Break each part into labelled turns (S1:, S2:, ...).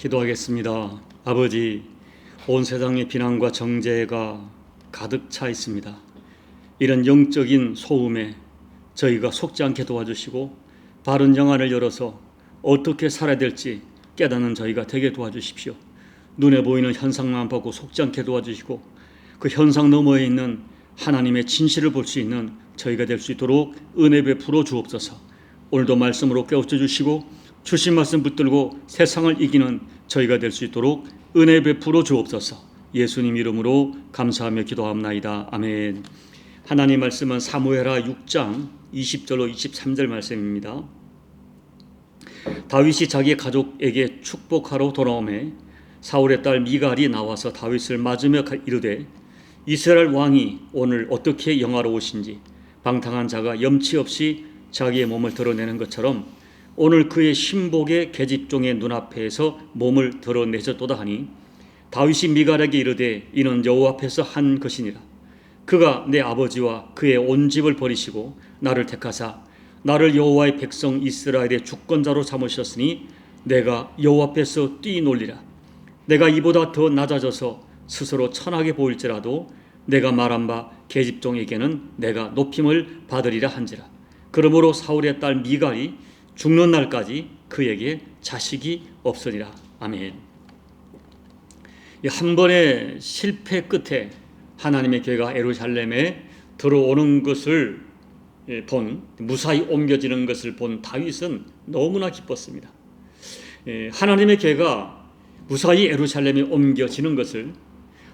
S1: 기도하겠습니다. 아버지, 온 세상에 비난과 정죄가 가득 차 있습니다. 이런 영적인 소음에 저희가 속지 않게 도와주시고 바른 영안을 열어서 어떻게 살아야 될지 깨닫는 저희가 되게 도와주십시오. 눈에 보이는 현상만 보고 속지 않게 도와주시고 그 현상 너머에 있는 하나님의 진실을 볼 수 있는 저희가 될 수 있도록 은혜 베풀어 주옵소서. 오늘도 말씀으로 깨우쳐 주시고 주신 말씀 붙들고 세상을 이기는 저희가 될 수 있도록 은혜 베풀어 주옵소서. 예수님 이름으로 감사하며 기도합나이다. 아멘. 하나님 말씀은 사무엘하 6장 20절로 23절 말씀입니다. 다윗이 자기 가족에게 축복하러 돌아오매 사울의 딸 미갈이 나와서 다윗을 맞으며 이르되 이스라엘 왕이 오늘 어떻게 영화로우신지 방탕한 자가 염치 없이 자기의 몸을 드러내는 것처럼 오늘 그의 신복의 계집종의 눈앞에서 몸을 드러내셨도다 하니 다윗이 미갈에게 이르되 이는 여호와 앞에서 한 것이니라. 그가 내 아버지와 그의 온 집을 버리시고 나를 택하사 나를 여호와의 백성 이스라엘의 주권자로 삼으셨으니 내가 여호와 앞에서 뛰놀리라. 내가 이보다 더 낮아져서 스스로 천하게 보일지라도 내가 말한 바 계집종에게는 내가 높임을 받으리라 한지라. 그러므로 사울의 딸 미갈이 죽는 날까지 그에게 자식이 없으리라 아멘 한 번의 실패 끝에 하나님의 교회가 에루살렘에 들어오는 것을 본 무사히 옮겨지는 것을 본 다윗은 너무나 기뻤습니다. 하나님의 교회가 무사히 에루살렘에 옮겨지는 것을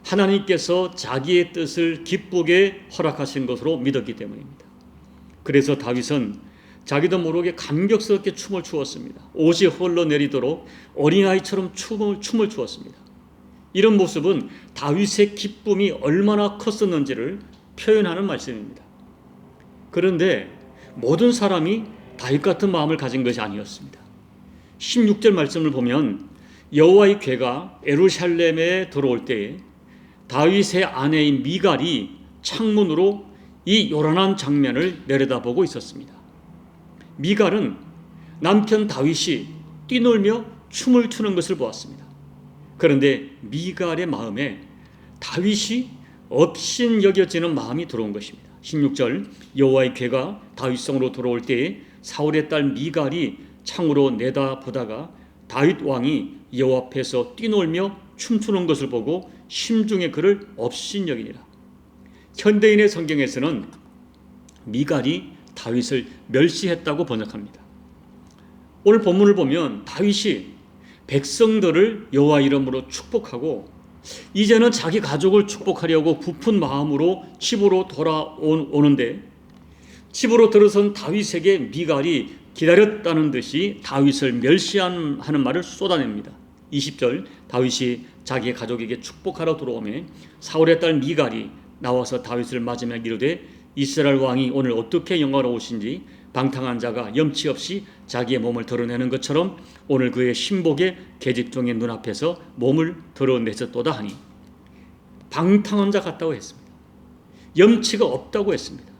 S1: 하나님께서 자기의 뜻을 기쁘게 허락하신 것으로 믿었기 때문입니다. 그래서 다윗은 자기도 모르게 감격스럽게 춤을 추었습니다. 옷이 흘러내리도록 어린아이처럼 춤을, 춤을 추었습니다. 이런 모습은 다윗의 기쁨이 얼마나 컸었는지를 표현하는 말씀입니다. 그런데 모든 사람이 다윗 같은 마음을 가진 것이 아니었습니다. 16절 말씀을 보면 여호와의 괴가 에루샬렘에 들어올 때에 다윗의 아내인 미갈이 창문으로 이 요란한 장면을 내려다보고 있었습니다. 미갈은 남편 다윗이 뛰놀며 춤을 추는 것을 보았습니다. 그런데 미갈의 마음에 다윗이 업신 여겨지는 마음이 들어온 것입니다. 16절 여호와의 괴가 다윗성으로 들어올 때에 사울의 딸 미갈이 창으로 내다보다가 다윗 왕이 여호와 앞에서 뛰놀며 춤추는 것을 보고 심중에 그를 업신 여기니라. 현대인의 성경에서는 미갈이 다윗을 멸시했다고 번역합니다. 오늘 본문을 보면 다윗이 백성들을 여호와 이름으로 축복하고 이제는 자기 가족을 축복하려고 부푼 마음으로 집으로 돌아오는데 집으로 들어선 다윗에게 미갈이 기다렸다는 듯이 다윗을 멸시하는 말을 쏟아냅니다. 20절 다윗이 자기 가족에게 축복하러 들어오매 사울의 딸 미갈이 나와서 다윗을 맞으며 이르되 이스라엘 왕이 오늘 어떻게 영화로우신지 방탕한 자가 염치 없이 자기의 몸을 드러내는 것처럼 오늘 그의 신복의 계집종의 눈앞에서 몸을 드러내셨도다 하니 방탕한 자 같다고 했습니다. 염치가 없다고 했습니다.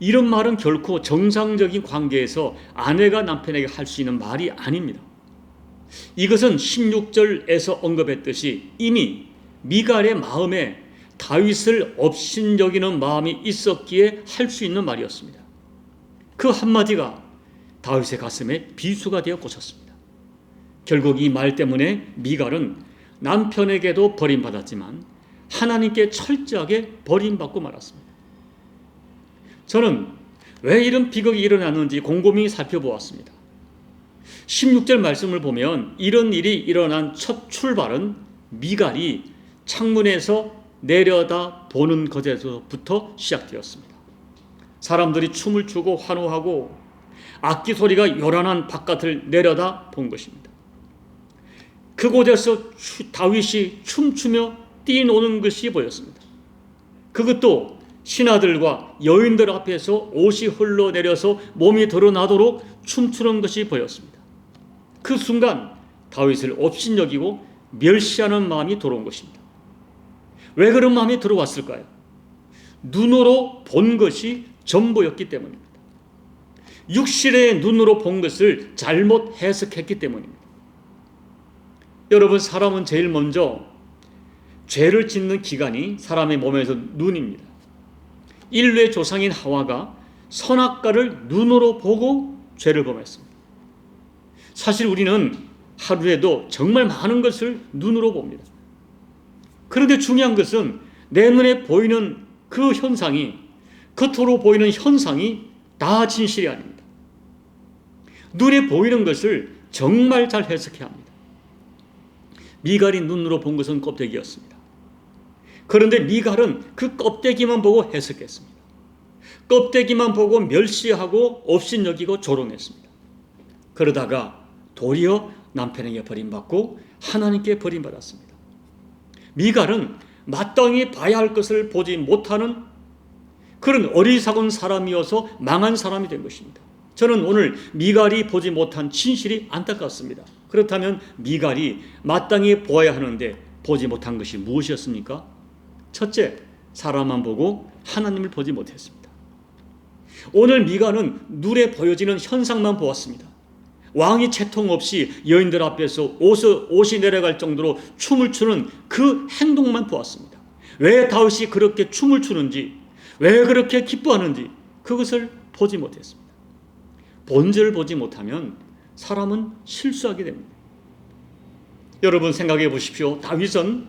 S1: 이런 말은 결코 정상적인 관계에서 아내가 남편에게 할 수 있는 말이 아닙니다. 이것은 16절에서 언급했듯이 이미 미갈의 마음에 다윗을 업신여기는 마음이 있었기에 할 수 있는 말이었습니다. 그 한마디가 다윗의 가슴에 비수가 되어 꽂혔습니다. 결국 이 말 때문에 미갈은 남편에게도 버림받았지만 하나님께 철저하게 버림받고 말았습니다. 저는 왜 이런 비극이 일어났는지 곰곰이 살펴보았습니다. 16절 말씀을 보면 이런 일이 일어난 첫 출발은 미갈이 창문에서 내려다 보는 것에서부터 시작되었습니다. 사람들이 춤을 추고 환호하고 악기 소리가 요란한 바깥을 내려다 본 것입니다. 그곳에서 다윗이 춤추며 뛰노는 것이 보였습니다. 그것도 신하들과 여인들 앞에서 옷이 흘러내려서 몸이 드러나도록 춤추는 것이 보였습니다. 그 순간 다윗을 업신여기고 멸시하는 마음이 들어온 것입니다. 왜 그런 마음이 들어왔을까요? 눈으로 본 것이 전부였기 때문입니다. 육신의 눈으로 본 것을 잘못 해석했기 때문입니다. 여러분 사람은 제일 먼저 죄를 짓는 기간이 사람의 몸에서 눈입니다. 인류의 조상인 하와가 선악과를 눈으로 보고 죄를 범했습니다. 사실 우리는 하루에도 정말 많은 것을 눈으로 봅니다. 그런데 중요한 것은 내 눈에 보이는 그 현상이 겉으로 보이는 현상이 다 진실이 아닙니다. 눈에 보이는 것을 정말 잘 해석해야 합니다. 미갈이 눈으로 본 것은 껍데기였습니다. 그런데 미갈은 그 껍데기만 보고 해석했습니다. 껍데기만 보고 멸시하고 업신여기고 조롱했습니다. 그러다가 도리어 남편에게 버림받고 하나님께 버림받았습니다. 미갈은 마땅히 봐야 할 것을 보지 못하는 그런 어리석은 사람이어서 망한 사람이 된 것입니다. 저는 오늘 미갈이 보지 못한 진실이 안타깝습니다. 그렇다면 미갈이 마땅히 보아야 하는데 보지 못한 것이 무엇이었습니까? 첫째, 사람만 보고 하나님을 보지 못했습니다. 오늘 미갈은 눈에 보여지는 현상만 보았습니다. 왕이 채통 없이 여인들 앞에서 옷, 옷이 내려갈 정도로 춤을 추는 그 행동만 보았습니다. 왜 다윗이 그렇게 춤을 추는지, 왜 그렇게 기뻐하는지 그것을 보지 못했습니다. 본질을 보지 못하면 사람은 실수하게 됩니다. 여러분 생각해 보십시오. 다윗은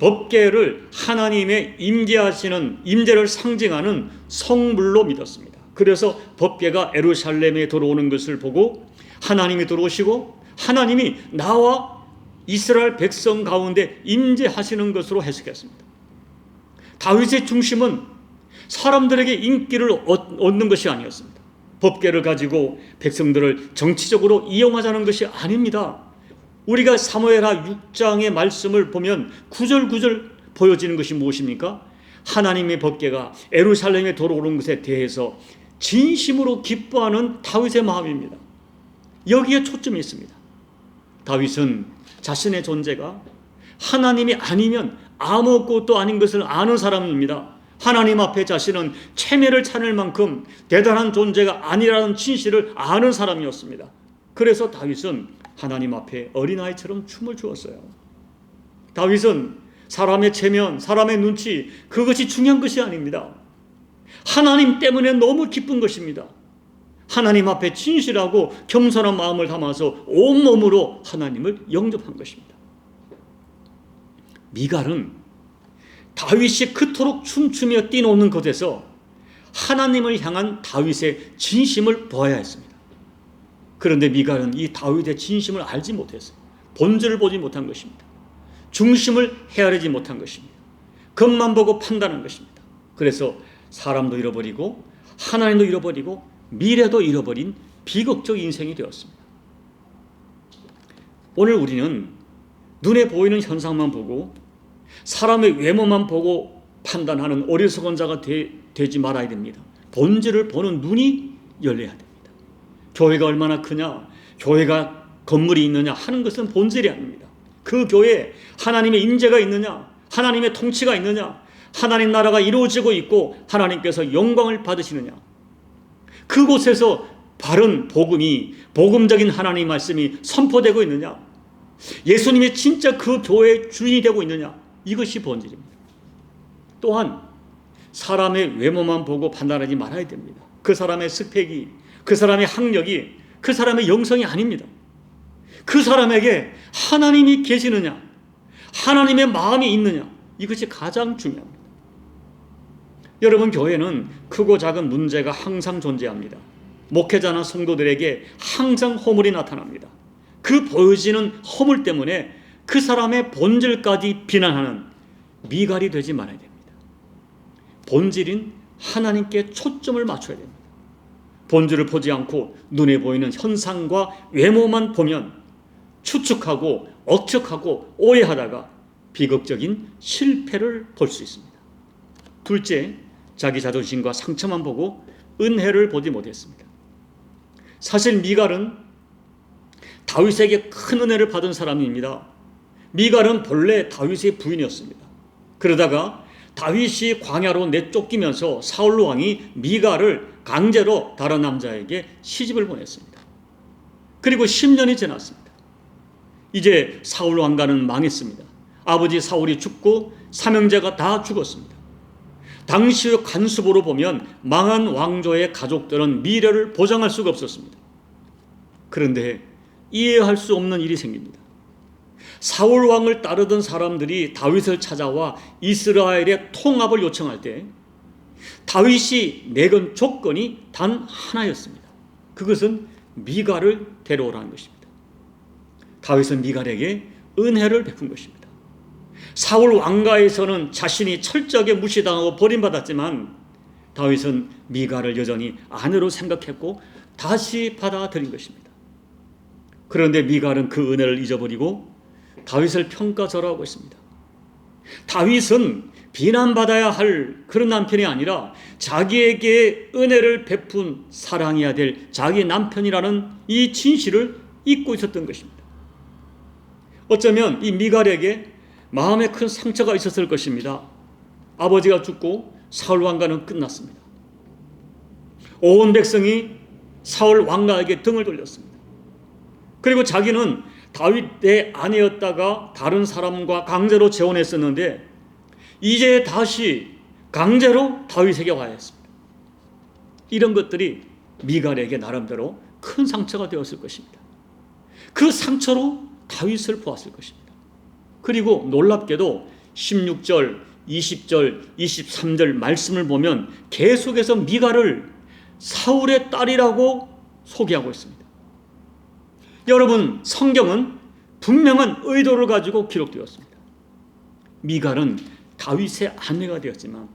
S1: 법계를 하나님의 임재하시는 임재를 상징하는 성물로 믿었습니다. 그래서 법계가 에루살렘에 들어오는 것을 보고 하나님이 들어오시고 하나님이 나와 이스라엘 백성 가운데 임재하시는 것으로 해석했습니다. 다윗의 중심은 사람들에게 인기를 얻는 것이 아니었습니다. 법계를 가지고 백성들을 정치적으로 이용하자는 것이 아닙니다. 우리가 사무엘하 6장의 말씀을 보면 구절구절 보여지는 것이 무엇입니까? 하나님의 법계가 에루살렘에 돌아오는 것에 대해서 진심으로 기뻐하는 다윗의 마음입니다. 여기에 초점이 있습니다. 다윗은 자신의 존재가 하나님이 아니면 아무것도 아닌 것을 아는 사람입니다. 하나님 앞에 자신은 체면을 찾을 만큼 대단한 존재가 아니라는 진실을 아는 사람이었습니다. 그래서 다윗은 하나님 앞에 어린아이처럼 춤을 추었어요. 다윗은 사람의 체면, 사람의 눈치, 그것이 중요한 것이 아닙니다. 하나님 때문에 너무 기쁜 것입니다. 하나님 앞에 진실하고 겸손한 마음을 담아서 온몸으로 하나님을 영접한 것입니다. 미갈은 다윗이 그토록 춤추며 뛰노는 곳에서 하나님을 향한 다윗의 진심을 보아야 했습니다. 그런데 미갈은 이 다윗의 진심을 알지 못했어요. 본질을 보지 못한 것입니다. 중심을 헤아리지 못한 것입니다. 겉만 보고 판단한 것입니다. 그래서 사람도 잃어버리고 하나님도 잃어버리고 미래도 잃어버린 비극적 인생이 되었습니다. 오늘 우리는 눈에 보이는 현상만 보고 사람의 외모만 보고 판단하는 어리석은 자가 되, 지 말아야 됩니다. 본질을 보는 눈이 열려야 됩니다. 교회가 얼마나 크냐, 교회가 건물이 있느냐 하는 것은 본질이 아닙니다. 그 교회에 하나님의 임재가 있느냐, 하나님의 통치가 있느냐, 하나님 나라가 이루어지고 있고 하나님께서 영광을 받으시느냐. 그곳에서 바른 복음이 복음적인 하나님 말씀이 선포되고 있느냐? 예수님이 진짜 그 교회의 주인이 되고 있느냐? 이것이 본질입니다. 또한 사람의 외모만 보고 판단하지 말아야 됩니다. 그 사람의 스펙이, 그 사람의 학력이, 그 사람의 영성이 아닙니다. 그 사람에게 하나님이 계시느냐, 하나님의 마음이 있느냐, 이것이 가장 중요합니다. 여러분, 교회는 크고 작은 문제가 항상 존재합니다. 목회자나 성도들에게 항상 허물이 나타납니다. 그 보여지는 허물 때문에 그 사람의 본질까지 비난하는 미갈이 되지 말아야 됩니다. 본질인 하나님께 초점을 맞춰야 됩니다. 본질을 보지 않고 눈에 보이는 현상과 외모만 보면 추측하고 억측하고 오해하다가 비극적인 실패를 볼 수 있습니다. 둘째, 자기 자존심과 상처만 보고 은혜를 보지 못했습니다. 사실 미갈은 다윗에게 큰 은혜를 받은 사람입니다. 미갈은 본래 다윗의 부인이었습니다. 그러다가 다윗이 광야로 내쫓기면서 사울 왕이 미갈을 강제로 다른 남자에게 시집을 보냈습니다. 그리고 10년이 지났습니다. 이제 사울 왕가는 망했습니다. 아버지 사울이 죽고 삼형제가 다 죽었습니다. 당시의 관습으로 보면 망한 왕조의 가족들은 미래를 보장할 수가 없었습니다. 그런데 이해할 수 없는 일이 생깁니다. 사울 왕을 따르던 사람들이 다윗을 찾아와 이스라엘의 통합을 요청할 때 다윗이 내건 조건이 단 하나였습니다. 그것은 미가를 데려오라는 것입니다. 다윗은 미갈에게 은혜를 베푼 것입니다. 사울 왕가에서는 자신이 철저하게 무시당하고 버림받았지만 다윗은 미가를 여전히 아내로 생각했고 다시 받아들인 것입니다. 그런데 미갈은 그 은혜를 잊어버리고 다윗을 평가절하고 있습니다. 다윗은 비난받아야 할 그런 남편이 아니라 자기에게 은혜를 베푼 사랑해야 될 자기 남편이라는 이 진실을 잊고 있었던 것입니다. 어쩌면 이 미갈에게 마음에 큰 상처가 있었을 것입니다. 아버지가 죽고 사울 왕가는 끝났습니다. 온 백성이 사울 왕가에게 등을 돌렸습니다. 그리고 자기는 다윗의 아내였다가 다른 사람과 강제로 재혼했었는데 이제 다시 강제로 다윗에게 와야 했습니다. 이런 것들이 미갈에게 나름대로 큰 상처가 되었을 것입니다. 그 상처로 다윗을 보았을 것입니다. 그리고 놀랍게도 16절, 20절, 23절 말씀을 보면 계속해서 미갈을 사울의 딸이라고 소개하고 있습니다. 여러분, 성경은 분명한 의도를 가지고 기록되었습니다. 미갈은 다윗의 아내가 되었지만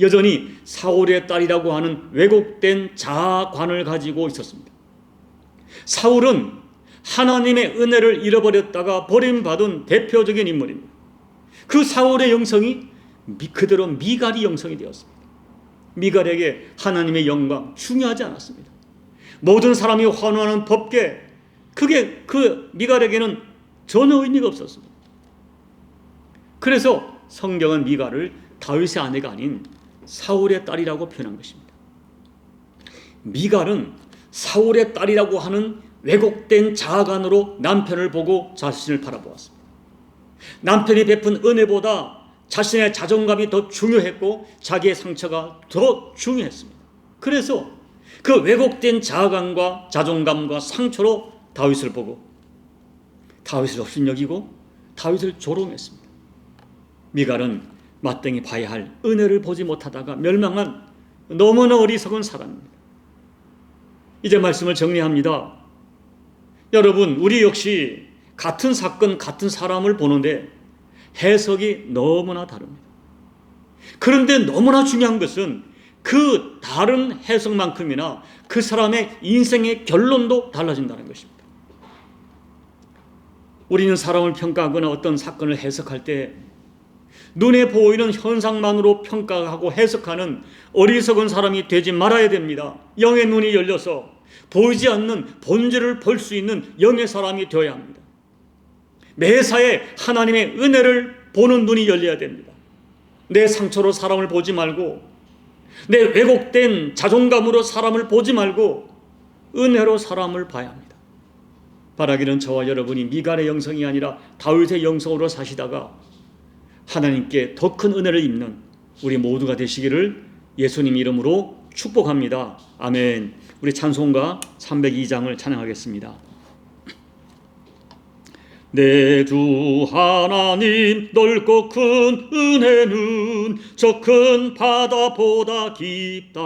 S1: 여전히 사울의 딸이라고 하는 왜곡된 자아관을 가지고 있었습니다. 사울은 하나님의 은혜를 잃어버렸다가 버림받은 대표적인 인물입니다. 그 사울의 영성이 그대로 미갈이 영성이 되었습니다. 미갈에게 하나님의 영광 중요하지 않았습니다. 모든 사람이 환호하는 법계 그게 그 미갈에게는 전혀 의미가 없었습니다. 그래서 성경은 미갈을 다윗의 아내가 아닌 사울의 딸이라고 표현한 것입니다. 미갈은 사울의 딸이라고 하는 왜곡된 자아관으로 남편을 보고 자신을 바라보았습니다. 남편이 베푼 은혜보다 자신의 자존감이 더 중요했고 자기의 상처가 더 중요했습니다. 그래서 그 왜곡된 자아감과 자존감과 상처로 다윗을 보고 다윗을 업신여기고 다윗을 조롱했습니다. 미갈은 마땅히 봐야 할 은혜를 보지 못하다가 멸망한 너무나 어리석은 사람입니다. 이제 말씀을 정리합니다. 여러분, 우리 역시 같은 사건, 같은 사람을 보는데 해석이 너무나 다릅니다. 그런데 너무나 중요한 것은 그 다른 해석만큼이나 그 사람의 인생의 결론도 달라진다는 것입니다. 우리는 사람을 평가하거나 어떤 사건을 해석할 때 눈에 보이는 현상만으로 평가하고 해석하는 어리석은 사람이 되지 말아야 됩니다. 영의 눈이 열려서 보이지 않는 본질을 볼 수 있는 영의 사람이 되어야 합니다. 매사에 하나님의 은혜를 보는 눈이 열려야 됩니다. 내 상처로 사람을 보지 말고 내 왜곡된 자존감으로 사람을 보지 말고 은혜로 사람을 봐야 합니다. 바라기는 저와 여러분이 미갈의 영성이 아니라 다윗의 영성으로 사시다가 하나님께 더 큰 은혜를 입는 우리 모두가 되시기를 예수님 이름으로 축복합니다. 아멘. 우리 찬송가 302장을 찬양하겠습니다. 내 주 하나님 넓고 큰 은혜는 저 큰 바다보다 깊다.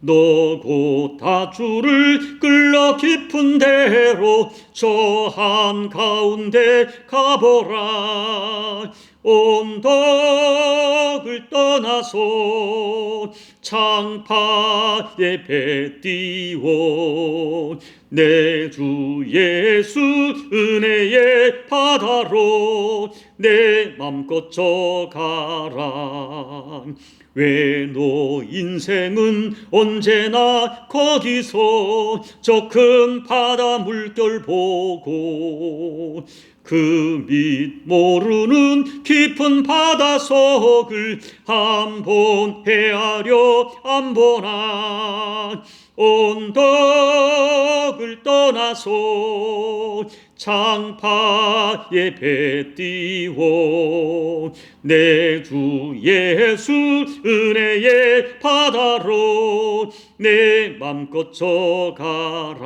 S1: 너곧 다 주를 끌러 깊은 데로 저 한가운데 가보라. 언덕을 떠나서 창파에 배 띄워 내 주 예수 은혜의 바다로 내 맘껏 저가라. 왜 너 인생은 언제나 거기서 저 큰 바다 물결 보고 그 밑 모르는 깊은 바닷속을 한번 헤아려 안 보나 언덕을 떠나서 장파에 배 띄워 내 주 예수 은혜의 바다로 내 맘껏 저가라.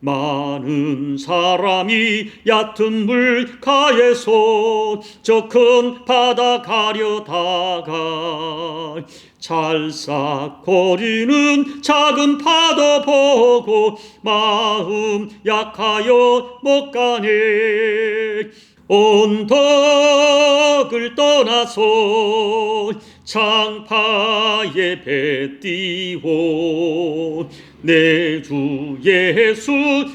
S1: 많은 사람이 얕은 물가에서 저 큰 바다 가려다가 찰싹거리는 작은 파도 보고 마음 약하여 못 가네 언덕을 떠나서 장파에 배 띄워 내 주 예수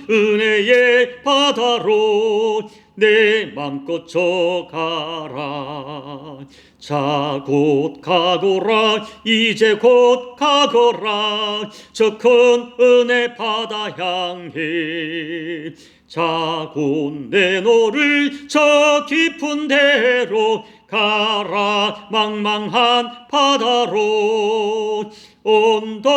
S1: 은혜의 바다로 내 맘껏 저가라. 자 곧 가거라. 이제 곧 가거라. 저 큰 은혜 바다 향해. 자 곧 내 노를 저 깊은 데로 가라. 망망한 바다로 언덕을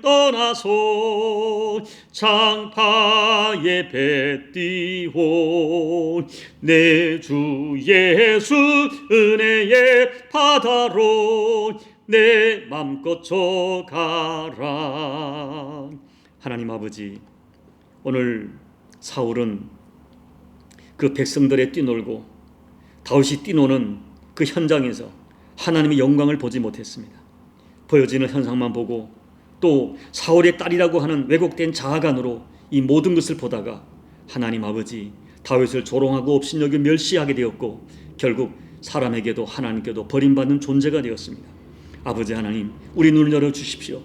S1: 떠나서 장파에 배 띄워 내주 예수 은혜의 바다로 내 맘껏 저가라 하나님 아버지 오늘 사울은 그 백성들의 뛰놀고 다윗이 뛰노는 그 현장에서 하나님의 영광을 보지 못했습니다. 보여지는 현상만 보고 또 사울의 딸이라고 하는 왜곡된 자아간으로 이 모든 것을 보다가 하나님 아버지 다윗을 조롱하고 업신여겨 멸시하게 되었고 결국 사람에게도 하나님께도 버림받는 존재가 되었습니다. 아버지 하나님 우리 눈을 열어 주십시오.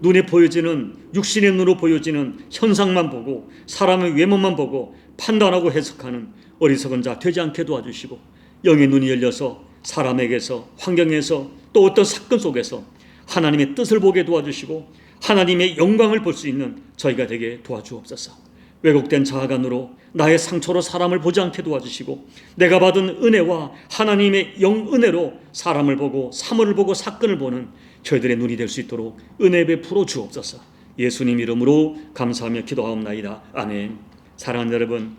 S1: 눈에 보여지는 육신의 눈으로 보여지는 현상만 보고 사람의 외모만 보고 판단하고 해석하는 어리석은 자 되지 않게 도와주시고 영의 눈이 열려서 사람에게서 환경에서 또 어떤 사건 속에서 하나님의 뜻을 보게 도와주시고 하나님의 영광을 볼 수 있는 저희가 되게 도와주옵소서. 왜곡된 자아간으로 나의 상처로 사람을 보지 않게 도와주시고 내가 받은 은혜와 하나님의 영 은혜로 사람을 보고 사물을 보고 사건을 보는 저희들의 눈이 될 수 있도록 은혜 베풀어 주옵소서. 예수님 이름으로 감사하며 기도하옵나이다. 아멘. 사랑하는 여러분,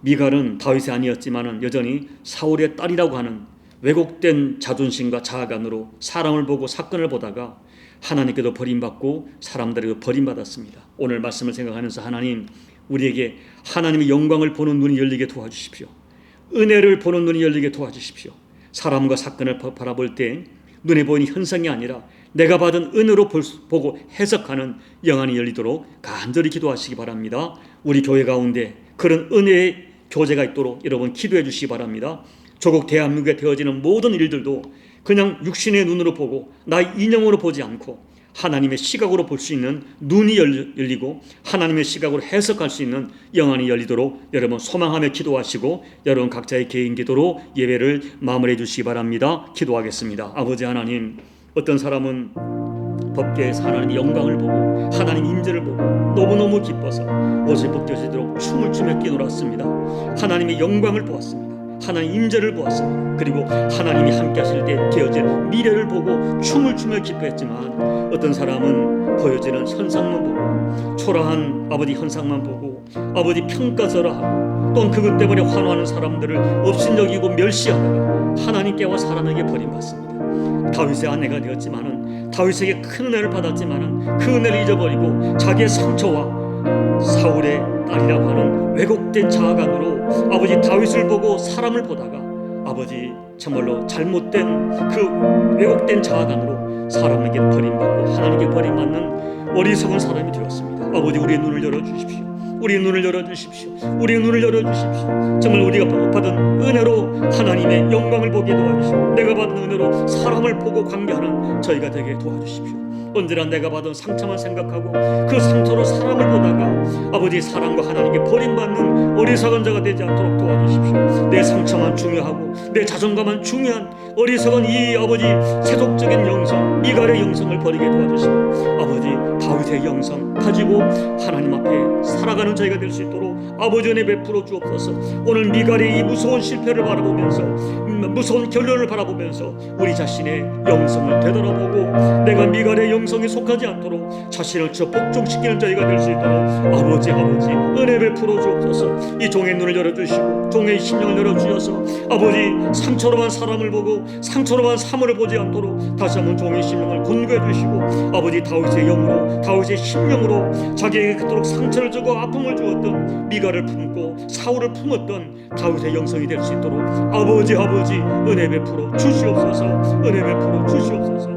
S1: 미갈은 다윗이 아니었지만은 여전히 사울의 딸이라고 하는 왜곡된 자존심과 자아간으로 사람을 보고 사건을 보다가 하나님께도 버림받고 사람들에게도 버림받았습니다. 오늘 말씀을 생각하면서 하나님 우리에게 하나님의 영광을 보는 눈이 열리게 도와주십시오. 은혜를 보는 눈이 열리게 도와주십시오. 사람과 사건을 바라볼 때 눈에 보이는 현상이 아니라 내가 받은 은혜로 보고 해석하는 영안이 열리도록 간절히 기도하시기 바랍니다. 우리 교회 가운데 그런 은혜의 교제가 있도록 여러분 기도해 주시기 바랍니다. 조국 대한민국에 되어지는 모든 일들도 그냥 육신의 눈으로 보고 나의 인형으로 보지 않고 하나님의 시각으로 볼 수 있는 눈이 열리고 하나님의 시각으로 해석할 수 있는 영안이 열리도록 여러분 소망하며 기도하시고 여러분 각자의 개인 기도로 예배를 마무리해 주시기 바랍니다. 기도하겠습니다. 아버지 하나님 어떤 사람은 법계에서 하나님의 영광을 보고 하나님 임재를 보고 너무너무 기뻐서 옷이 벗겨지도록 춤을 추며 뛰놀았습니다. 하나님의 영광을 보았습니다. 하나님 임재를 보았습니다. 그리고 하나님이 함께 하실 때 되어질 미래를 보고 춤을 추며 기뻐했지만 어떤 사람은 보여지는 현상만 보고 초라한 아버지 현상만 보고 아버지 평가절하 하고 또는 그것 때문에 환호하는 사람들을 업신여기고 멸시하다가 하나님께와 사람에게 버림받습니다. 다윗의 아내가 되었지만은 다윗에게 큰 은혜를 받았지만은 그 은혜를 잊어버리고 자기의 상처와 사울의 딸이라고 하는 왜곡된 자아간으로 아버지 다윗을 보고 사람을 보다가 아버지 참말로 잘못된 그 왜곡된 자아간으로 사람에게 버림받고 하나님께 버림받는 어리석은 사람이 되었습니다. 아버지 우리의 눈을 열어 주십시오. 우리의 눈을 열어 주십시오. 우리의 눈을 열어 주십시오. 정말 우리가 받은 은혜로 하나님의 영광을 보게 도와주시고 내가 받은 은혜로 사람을 보고 관계하는 저희가 되게 도와주십시오. 언제나 내가 받은 상처만 생각하고 그 상처로 사람을 보다가 아버지 사랑과 하나님께 버림받는 어리석은 자가 되지 않도록 도와주십시오. 내 상처만 중요하고 내 자존감만 중요한 어리석은 이 아버지 세속적인 영성, 미갈의 영성을 버리게 도와주시고 아버지 다윗의 영성, 가지고 하나님 앞에 살아가는 저희가 될 수 있도록 아버지 은혜 베풀어 주옵소서. 오늘 미갈의 이 무서운 실패를 바라보면서 음, 무서운 결론을 바라보면서 우리 자신의 영성을 되돌아보고 내가 미갈의 영성에 속하지 않도록 자신을 저 복종시키는 저희가 될 수 있도록 아버지 아버지 은혜 베풀어 주옵소서. 이 종의 눈을 열어 주시고 종의 심령을 열어 주셔서 아버지 상처로만 사람을 보고 상처로만 사물을 보지 않도록 다시 한번 종의 심령을 군구해 주시고 아버지 다윗의 영으로 다윗 의 심령으로 자기에게 그토록 상처를 주고 아픔을 주었던 미가를 품고 사울을 품었던 다윗의 영성이 될 수 있도록 아버지 아버지 은혜 베풀어 주시옵소서. 은혜 베풀어 주시옵소서